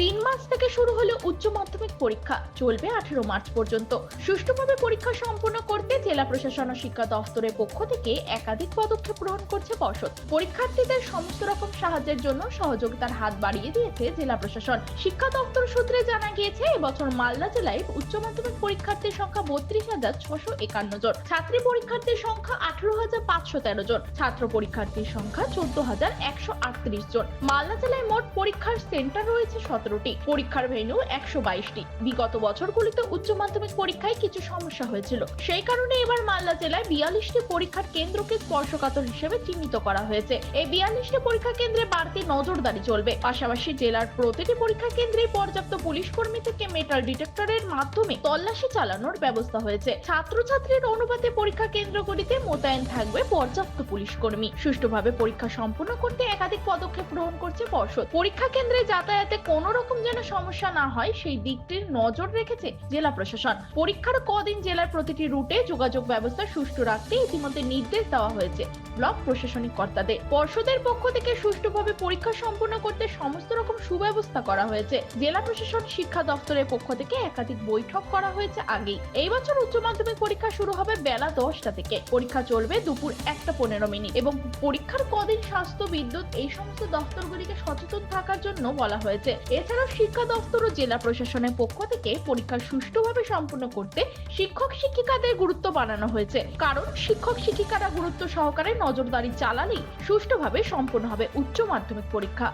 তিন মাস থেকে শুরু হলো উচ্চ মাধ্যমিক পরীক্ষা, চলবে আঠেরো মার্চ পর্যন্ত। সুষ্ঠুভাবে পরীক্ষা সম্পন্ন করতে জেলা প্রশাসন ও শিক্ষা দফতরের পক্ষ থেকে একাধিক পদক্ষেপ গ্রহণ করছে পর্ষদ। পরীক্ষার্থীদের সমস্ত রকম সাহায্যের জন্য সহযোগিতার হাত বাড়িয়ে দিয়েছে জেলা প্রশাসন। শিক্ষা দপ্তর সূত্রে জানা গিয়েছে, এবছর মালদা জেলায় উচ্চ মাধ্যমিক পরীক্ষার্থীর সংখ্যা বত্রিশ হাজার ছশো একান্ন জন। ছাত্রী পরীক্ষার্থীর সংখ্যা আঠারো হাজার পাঁচশো তেরো জন। ছাত্র পরীক্ষার্থীর সংখ্যা চোদ্দ হাজার একশো আটত্রিশ জন। মালদা জেলায় মোট পরীক্ষার সেন্টার রয়েছে সতেরোটি পরীক্ষার ভেন্যু একশো বাইশটি। বিগত বছরগুলিতে উচ্চ মাধ্যমিক পরীক্ষায় কিছু সমস্যা হয়েছিল। সেই কারণে এবার মালদা জেলায় বিয়াল্লিশটি পরীক্ষার কেন্দ্রকে স্পর্শকাতর হিসেবে চিহ্নিত করা হয়েছে। এই বিয়াল্লিশটি পরীক্ষা কেন্দ্রে বাড়তি নজরদারি চলবে। পাশাপাশি জেলার প্রতিটি পরীক্ষা কেন্দ্রে পর্যাপ্ত পুলিশ কর্মী থেকে মেটাল ডিটেক্টরের মাধ্যমে তল্লাশি চালানোর ব্যবস্থা হয়েছে। ছাত্রছাত্রীর অনুপাতে পরীক্ষা কেন্দ্রগুলিতে মোতায়েন থাকবে পর্যাপ্ত পুলিশ কর্মী। সুষ্ঠুভাবে পরীক্ষা সম্পন্ন করতে একাধিক পদক্ষেপ গ্রহণ করছে পর্ষদ। পরীক্ষা কেন্দ্রে যাতায়াতে কোনো রকম যেন সমস্যা না হয়, সেই দিকটির নজর রেখেছে জেলা প্রশাসন। পরীক্ষার কদিন জেলার প্রতিটি রুটে যোগাযোগ ব্যবস্থা সুষ্ঠু রাখতে ইতিমধ্যে নির্দেশ দেওয়া হয়েছে ব্লক প্রশাসনিক কর্তাদের। পর্ষদের পক্ষ থেকে সুষ্ঠুভাবে পরীক্ষা সম্পন্ন করতে সমস্ত রকম সুব্যবস্থা করা হয়েছে। জেলা প্রশাসন শিক্ষা দপ্তরের পক্ষ থেকে একাধিক বৈঠক করা হয়েছে আগেই। এই বছর উচ্চ মাধ্যমিক পরীক্ষা শুরু হবে বেলা দশটা থেকে। পরীক্ষা চলবে দুপুর একটা পনেরো মিনিট এবং পরীক্ষার কদিন স্বাস্থ্য, বিদ্যুৎ এই সমস্ত দপ্তরগুলিকে সচেতন থাকার জন্য বলা হয়েছে। এছাড়াও শিক্ষা দপ্তর ও জেলা প্রশাসনের পক্ষ থেকে পরীক্ষা সুষ্ঠুভাবে সম্পন্ন করতে শিক্ষক শিক্ষিকাদের গুরুত্ব বাড়ানো হয়েছে। কারণ শিক্ষক শিক্ষিকারা গুরুত্ব সহকারে নজরদারি চালালেই সুষ্ঠুভাবে সম্পন্ন হবে উচ্চ মাধ্যমিক পরীক্ষা।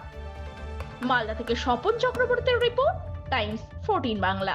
মালদা থেকে স্বপন চক্রবর্তীর রিপোর্ট, টাইমস ফোরটিন বাংলা।